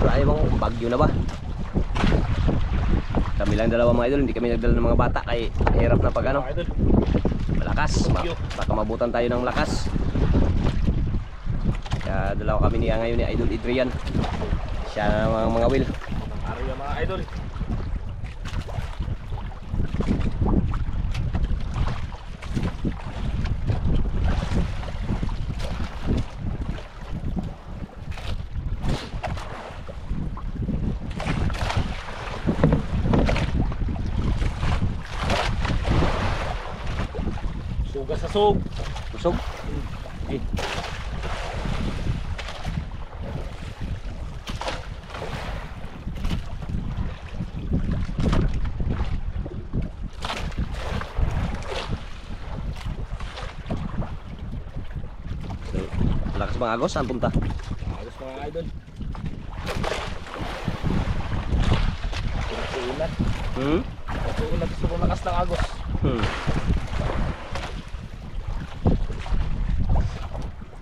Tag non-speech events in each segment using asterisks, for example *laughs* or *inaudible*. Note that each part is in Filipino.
yung low pressure, ay bang bagyo na ba? Kami lang dalawa mga idol, hindi kami nagdala ng mga bata kay hirap na pag ano, malakas. Ba- Baka mabutan tayo ng lakas. Kaya dalawa kami niya ngayon ni Idol Adrian. Siya na mga mga will. Araw yan mga idol. Sug. Busog. Eh. Lakas mga agos, saan punta? Ayos mga idol. Pinag-uulat. Hmm? Pinag-uulat gusto kong lakas ng agos. Hmm.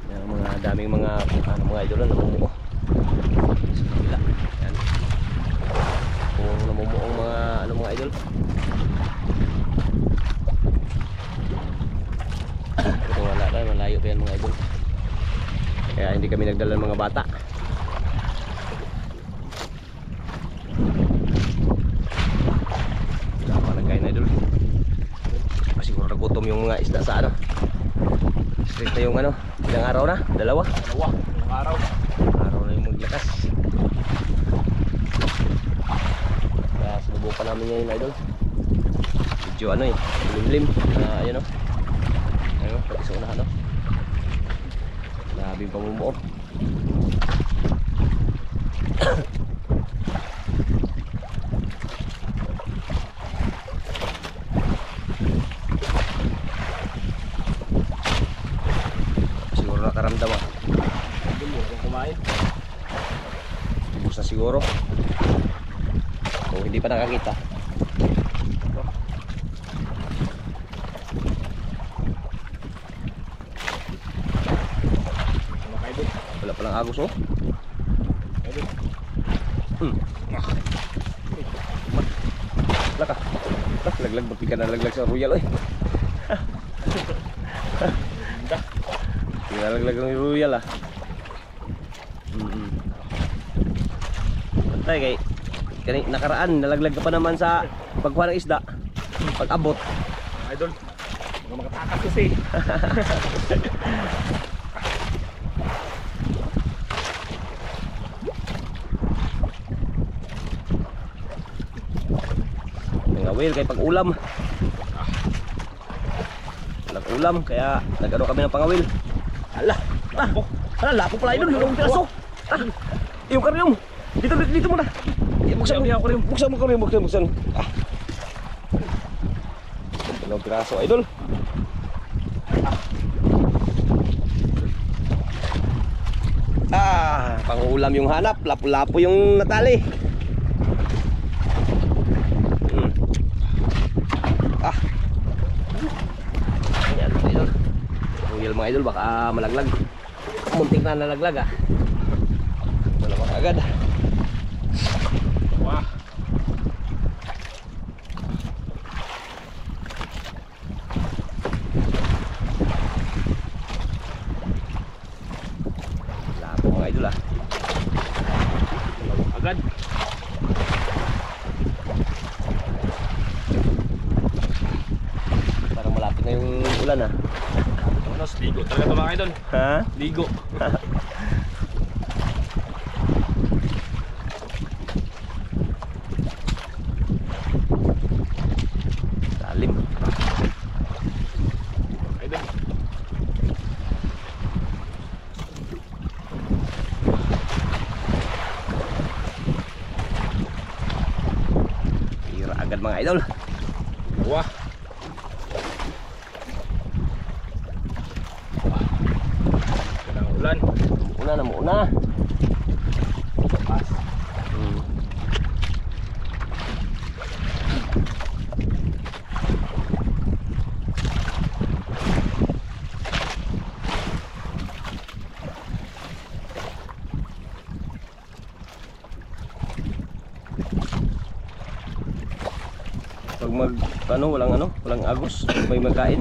Yan ang mga daming mga ano mga idol na namumuo. Sa kabila. Yan. Puro namumuong mga idol. Pero wala na, malayo pa yan mga idol. Kaya hindi kami nagdala ng mga bata. Siguro nagutom yung mga isda sa ano. Straight na yung ano, ilang araw na? Dalawa? Dalawa. Yung araw. Araw na yung maglakas. Kaya sinubukan namin ngayon idol. Medyo ano eh, limlim. Na ayun o. Ayun o, pati sa unahan o. Labing pamumuo. *coughs* Siguro nakaramdam ah. Kumain. Ubus na siguro. Kung hindi pa nakakita. Mga idol. Wala palang agos oh. Hmm. Laka. Ah, laglag di ka nalaglag sa royal oy. Ganda. Di ka nalaglag ng royal ah. Mm. Pantay kay kani nakaraan nalaglag ka pa naman sa pagkuha ng isda. Pag abot. Idol. Mga makatakas kasi. *laughs* Whale kay pag ulam. Walang ulam kaya nagano kami ng pangawil. Ala. Ah, ala lapo pala yun, yung piraso. Ah, yung karyong. Dito dito, dito muna. Buksan mo karyong. Buksan mo karyong, buksan, buksan. Ah. Dalawang piraso, idol. Ah, pangulam yung hanap, lapo-lapo yung natali. Hmm. Ah. Ayan, mga idol. Royal mga idol, baka malaglag. Muntik na nalaglag ah. Malamang agad. Wah. Lapo idol ah. Agad. Parang malapit na yung ulan ah. Ano, ligo talaga ito mga idol. Ha? Ligo. *laughs* Lalim. Idol. Tira agad mga idol. Wah. Ganda ng ulan. Una na muna. Pas. Hmm. Pag mag, ano, walang ano, walang agos, may magkain.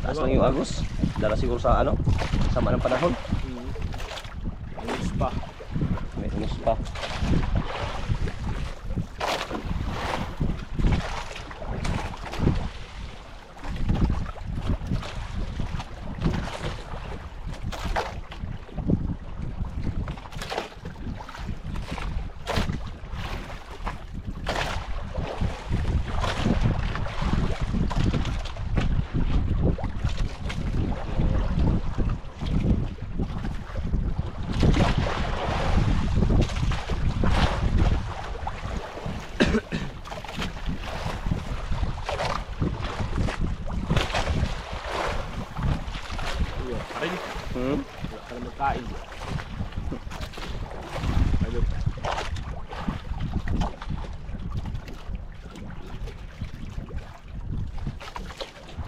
Taas lang yung agos. Dala siguro sa ano, sama ng panahon. Ayos pa. May tumis pa. Ayun. Ay, Hmm? Wala ka na magkain. Ayun.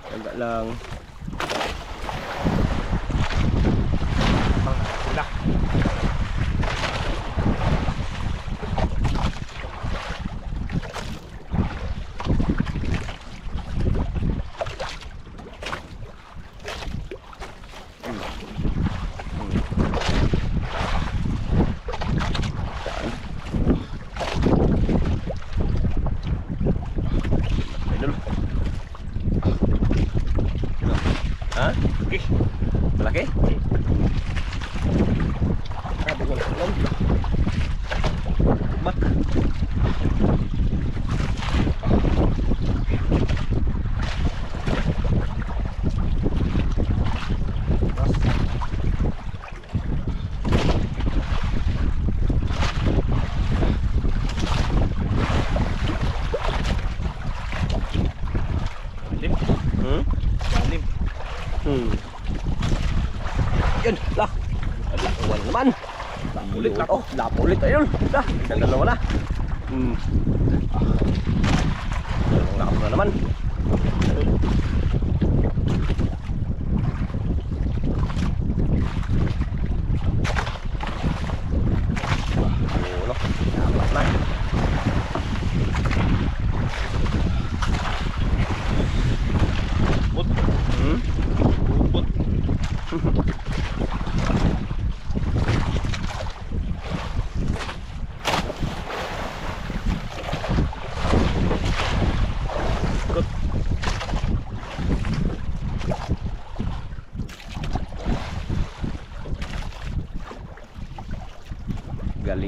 Taga lang. Galing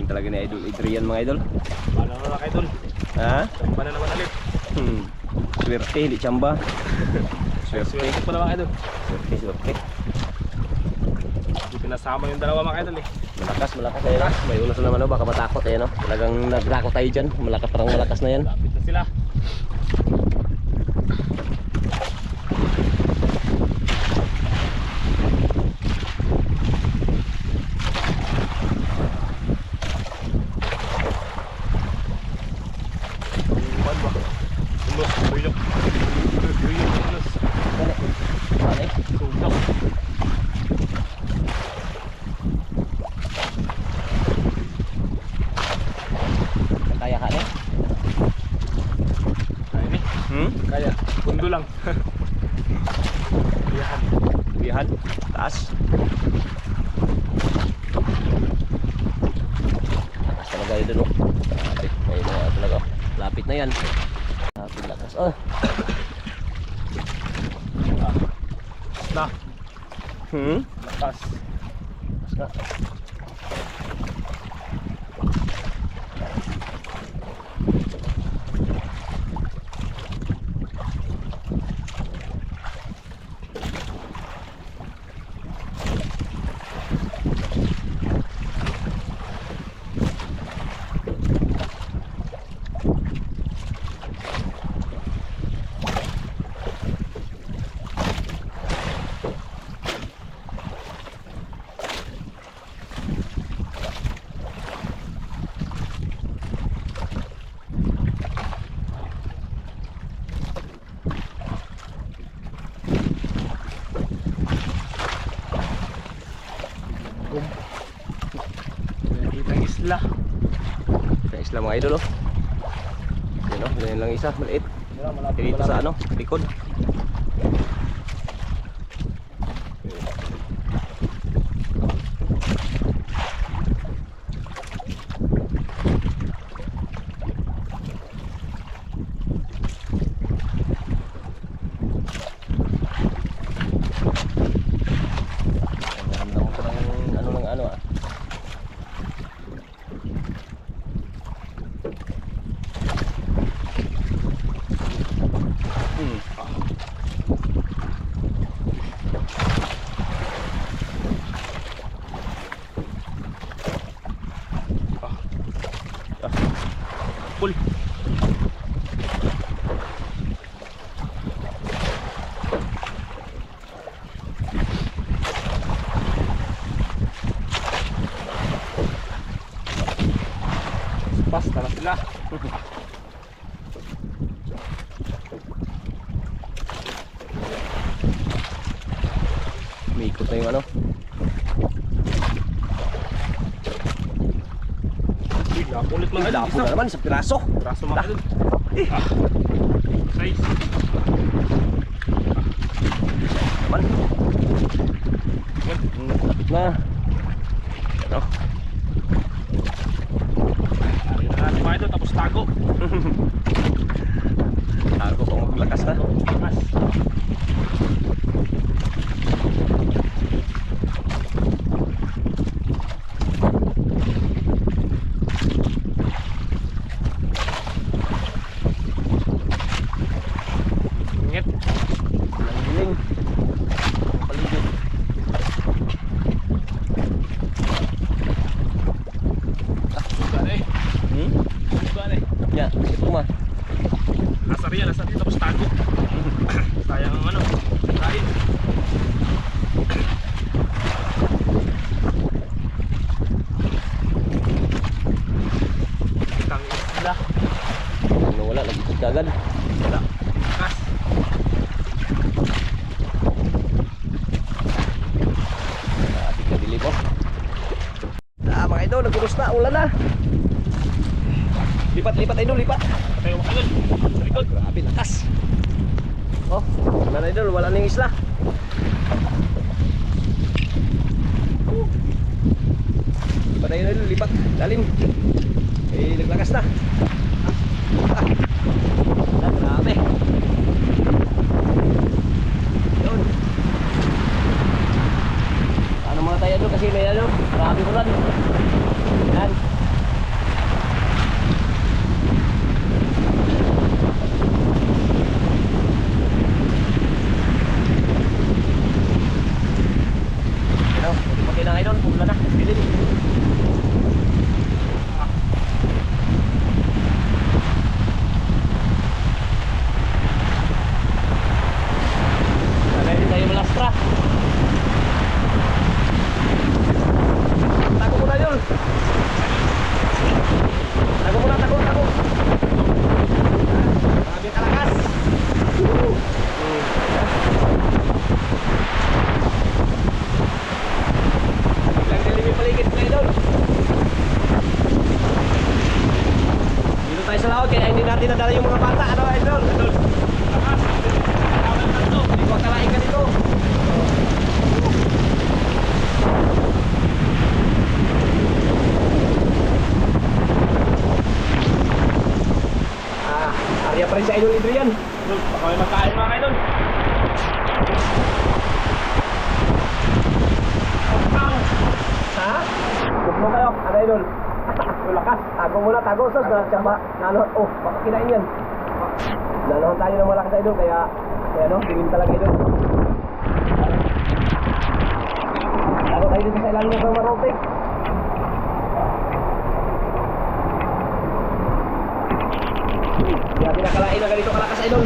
talaga ni Idol Adrian mga idol. Paano na lang dun? Ha? Samba na naman ulit. Hmm. Swerte, hindi tsamba. *laughs* Swerte. Swerte pa naman dun. Swerte, swerte. Pinasama yung dalawa mga idol eh. Malakas, malakas ayun. ah. May unos na naman oh, baka matakot ayun oh. Talagang nagtakot tayo dyan. Malakas parang malakas na yan. Lapit na sila. Iwan ba? Ulos, tuyok. Tuyok, ulos. Ano eh? Tuyok. Kaya ka eh? Kaya ni. Hmm? Kaya. Pundo lang. Iyahan. Bihan. Taas. Taas talaga yun dun oh. Lapit. Ayun na talaga oh. Lapit na yan. Lapit lakas. Oh. Na. Hmm? Lakas. Taas na. Gum. Nakikita ang isla mga idol oh. Yan oh. Lang isa. Maliit. Dito sa ano, likod. Ang ganda mo ko ng ano ng ano ah. Hmm. Full. Basta na sila. Umikot na yung ano. Uy, idol. Lapo na naman, isang piraso. Braso mga idol. Eh. Ah. Size. Naman. Hmm, lapit na. Ano? Ari na natin mga idol. Tapos tago. *laughs* Ako pang maglakas na. Takas. Ingat. Walang giling. Ang paligid. Suga na eh. Hmm? Suga na eh. Ya, ito ma. Asar yan, asar yan. Tapos tago. Sayang ang ano. Kain. Kitang isla. Ano kagad. Wala. Takas. Grabe ka dilim mo. Ah, mga idol, nagkulos na, ulan na. Lipat, lipat idol, lipat. Patay mo kayo. Sa likod. Grabe, lakas. Oh, na idol, wala na yung isla. Lipat na idol, lipat. Lalim. Eh, naglakas na. Ah, ah, grabe. Yun. Ano mga tayo doon kasi may ano, marami ulan. Yan. Ano, hindi pa kailangan doon, pumula na, bilin. Sabay din tayo malastra. Tago muna yun. Tago muna, tago, tago. Grabe kalakas. Biglang dilim yung paligid na idol. Dito tayo sa laot kaya hindi natin nadala yung mga bata. Ano idol? Idol. Takas. Tawag ng tatlo. Hindi ko akalain ka dito. Ah, area pa rin sa idol Adrian. Idol, baka may magkain mga idol. Ha? Huwag mo kayo, ano idol? Lakas, tago muna, tago sos, tsaka naluhan, oh, baka kinain yan. Naluhan tayo ng malakas idol, kaya, kaya no, tingin talaga idol. Tago tayo dito sa ilalim ng marotik. Kaya pinakalain na ganito kalakas idol.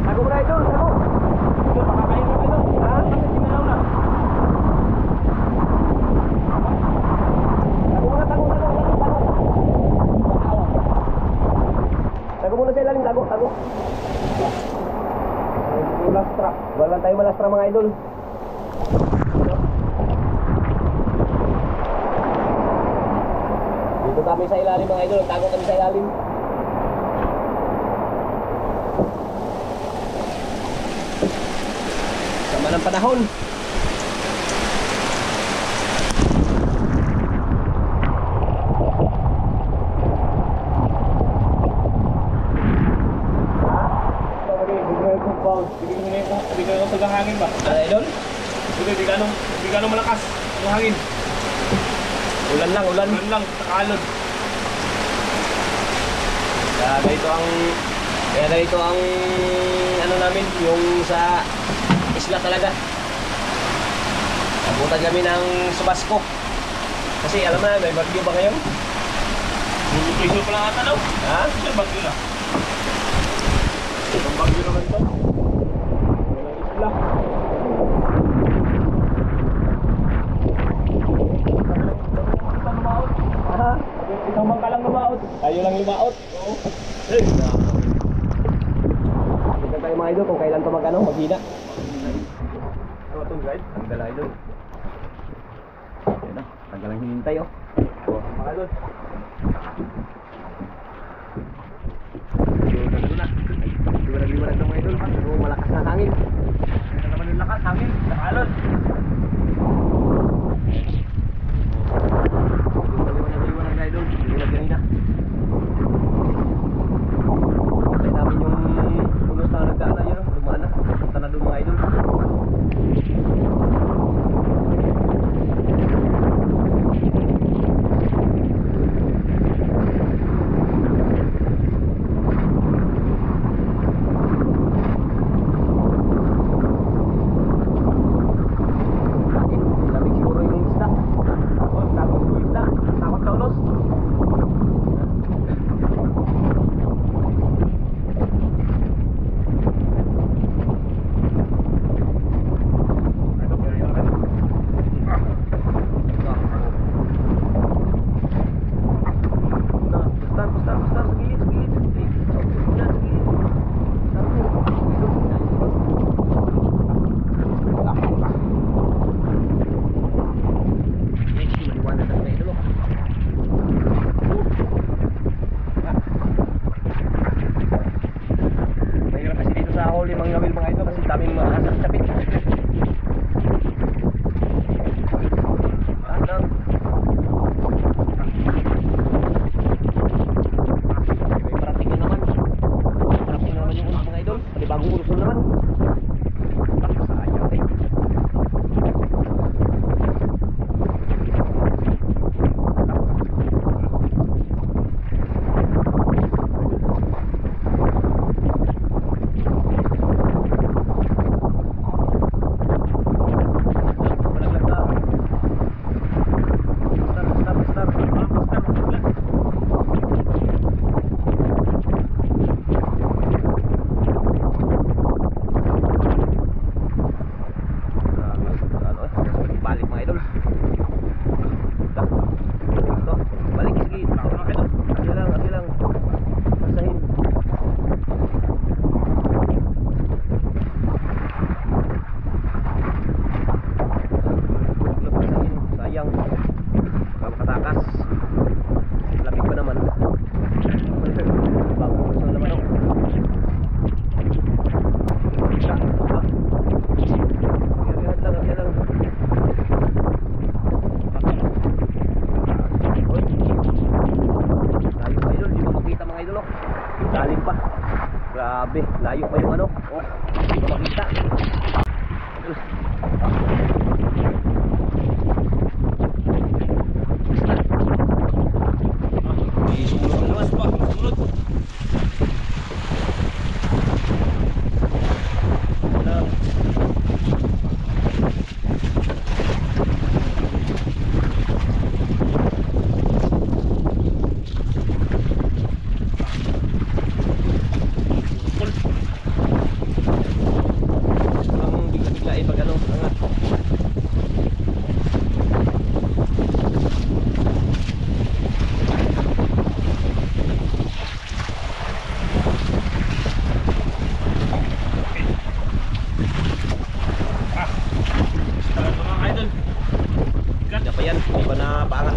Tago mo na idol, tago. Idol, baka kain ng idol. Malastra. Wala tayo malastra mga idol. Dito kami sa ilalim mga idol. Tago kami sa ilalim. Sama ng panahon. Bigyan mo bigyan mo sa hangin ba? Ano idol? Hindi, di ganong, di ganong malakas. Ang hangin. Ulan lang, ulan. Ano lang, takalod. Kaya ganito ang kaya ganito ang ano namin yung sa isla talaga. Abutan kami ng Subasco. Kasi alam na, may bagyo ba ngayon? Buglo pa lang ata daw. Ha? Sir, bagyo na. Itong bagyo naman to. Walang isla. Isang. Ha? Isang bangka. Tayo lang lumaot. Oo. Eh, Tignan tayo mga idol kung kailan to mag ano, maghina. Ano itong guide? Ang gala idol. Yan na, tagal lang hinintay oh. Oh, mga idol. Grabe, layo pa yung ano. Oh, di ba makita. Isulot na naman pa, isulot. Wala.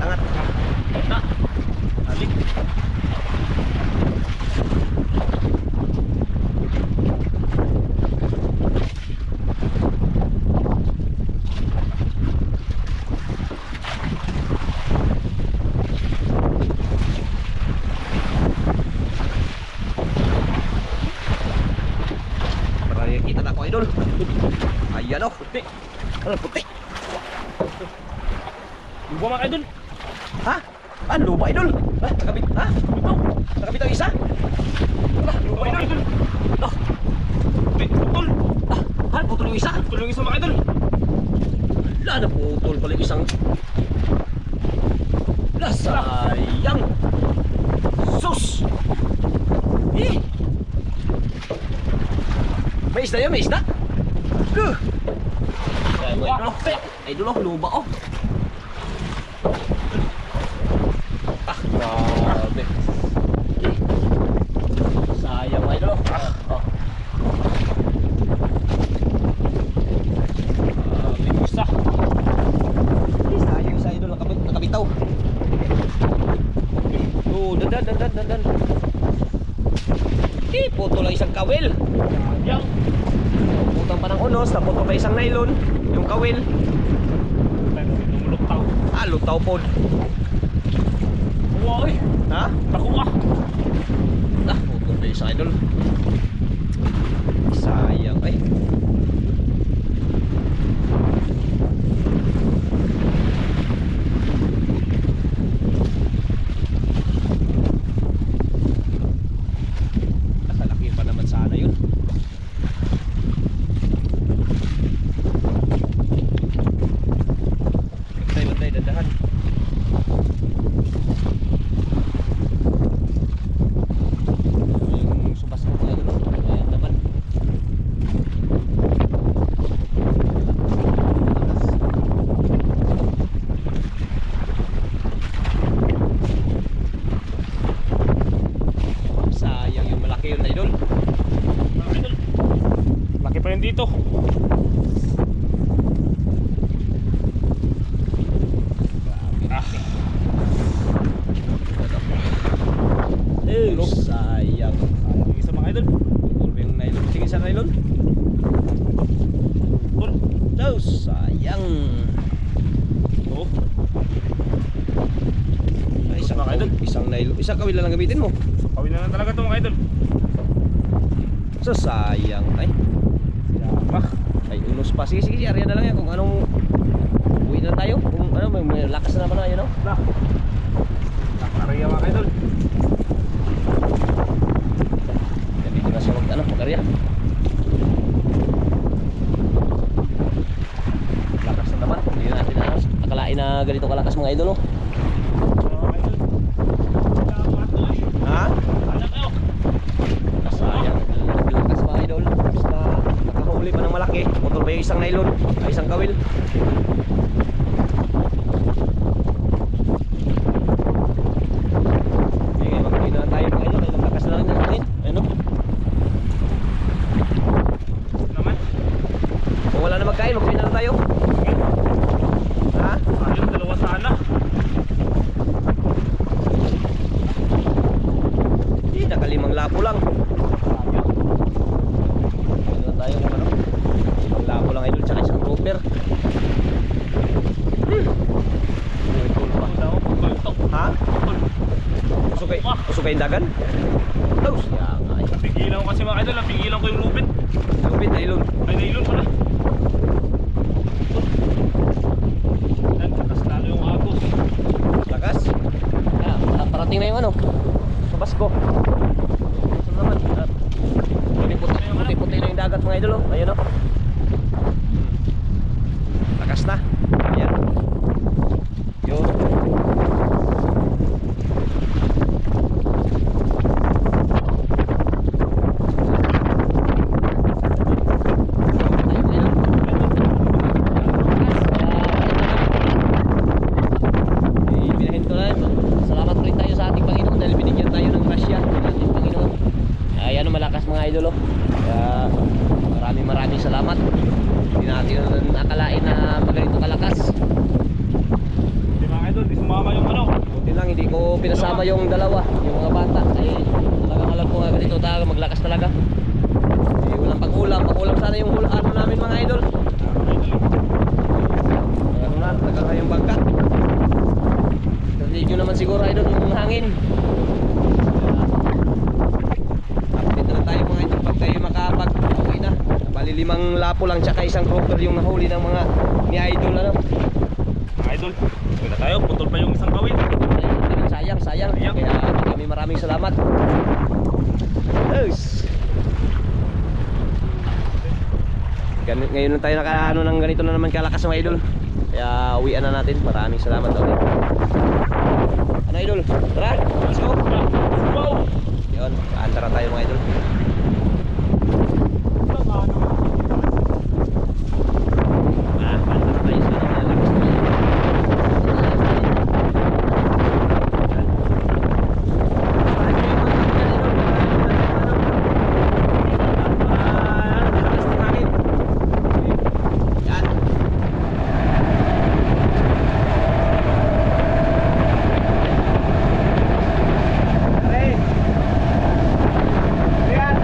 angat. Na. Alik. Para kita na ako idol. Ayan oh, puti. Ano puti? Luba mga idol. Ha? Ano ba idol? Ha? Nakabit, ha? Ito. Nakabit ang isa? Ah, Luba mga idol. Ah. Pi- Putol. ah, ha? Putol yung isa? Putol yung isa mga idol. Wala na putol pala yung isang... Wala, sayang. Sus! Eh! May isda yan, may isda? Duh! Mo, idol, oh. Luba, oh. Ah, grabe. Sayang, idol, oh. Ah, oh. Isa. Sayang sa idol nakabit, nakabitaw. Oh, dandan, dandan, dandan. Eh, puto lang isang kawil. Yang. Putang pa ng unos, naputo pa isang nylon. Yung kawil. Tao. Ah, lutaw po. Uy. Ha? Nakuha. Ah, puto pa isang idol. Sayang eh. Asa laki pa naman sana yun. Bantay, bantay, dandahan. Yung subas ko pala doon. Ayan naman. Sayang yung malaki yun, idol. Mga idol. Laki pa yun dito. Ah. Eh, sayang. Yung isa mga idol. Putol pa yung nylon. Sige sa nylon. Putol. Oh, sayang. Oo. Ay, isang, Mga idol. isang nylon. Isang kawil lang gamitin mo. So, kawin na lang talaga ito mga idol. So, sayang. Ay, Ah. ay unos pa. Sige, sige, sige. Ariyan na lang yan kung anong uwi na tayo. Kung ano, may, may lakas na naman na, yun, no? Nah. Nakaraya mga idol. Yan, dito na siya mag, ano, magarya. Lakas na naman. Hindi na natin ano, akalain na ganito kalakas mga idol, no? Mga idol. Salamat oy. Ha? Anak kayo. Sayang. Lakas mga idol. Basta nakahuli pa ng malaki. Motor pa yung isang nylon. Ay, isang kawil. Sige, mag-uwi na lang tayo mga idol. Ay, lakas na lang natin. Ano? Naman. Kung wala na magkain, mag-uwi na lang tayo. Ha? Ayun, dalawa sana. Hindi, nakalimang lapo lang. Ano na tayo kung ano? Lapo lang idol, tsaka isang grouper. Ha? Usok kay, usok kay dagan? Oh, siya nga eh. Napigilan ko kasi mga idol, napigilan ko yung lupit. Lupit na ilon. Ay, nailon pala. Yan, takas lalo yung agos. Lakas. Ah, para- parating na yung ano. Sa Basko. Ito naman. ah, Puti-puti puti-puti na yung dagat mga idol. Oh. Ayun oh. Lakas na. Ayan. Yun. Eh, binahin ko na yun. Salamat rin tayo sa ating Panginoon dahil binigyan tayo ng grasya ng ating Panginoon. Ayan ang malakas mga idol. oh. Kaya maraming maraming salamat. Hindi natin akalain na maganito kalakas. Di mga idol, di sumama yung ko pinasama yung dalawa, yung mga bata. Ay, talagang alam ko nga ganito talaga, maglakas talaga. Eh, walang pag-ulam. Pag-ulam sana yung hula, ano namin mga idol. Ano na, tagal na yung bangka. Nandito naman siguro idol yung hangin. Update na lang tayo mga idol pag kayo makapag uwi na. Bali limang lapo lang tsaka isang croaker yung nahuli ng mga ni idol ano. Mga idol, wala tayo, putol pa yung isang kawin. Sayang, sayang. Sayang. Kaya kami maraming salamat. Yes. Ganun, ngayon lang tayo naka ano ng ganito na naman kalakas mga idol. Kaya uwian na natin. Maraming salamat ulit. Ano idol? Tara, let's go. Wow! Yun, paantara tayo mga idol. Ah, paantara tayo sa mga lakas na yan. Yan. Pare. Yan.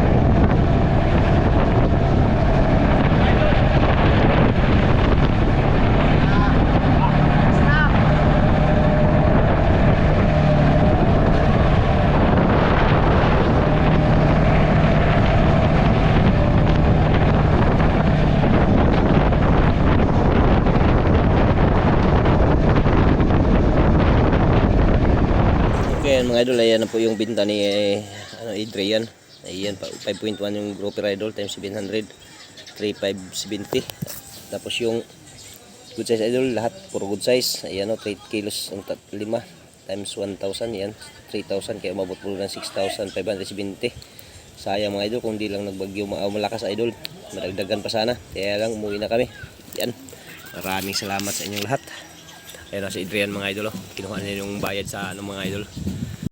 Okay, yan mga idol, ayan na po yung binta ni eh, ano, Adrian. Ayan, pa- 5.1 yung grouper idol times 700. 3,570. Tapos yung good size idol, lahat puro good size. Ayan o, 3 kilos ang 5 times 1,000. Yan, 3,000. Kaya umabot po ng 6,570. Sayang mga idol, kung di lang nagbagyo ah, malakas idol. Madagdagan pa sana. Kaya lang, umuwi na kami. Yan. Maraming salamat sa inyong lahat. Ayan o, si Adrian mga idol. Oh. Kinuha niya yung bayad sa ano mga idol.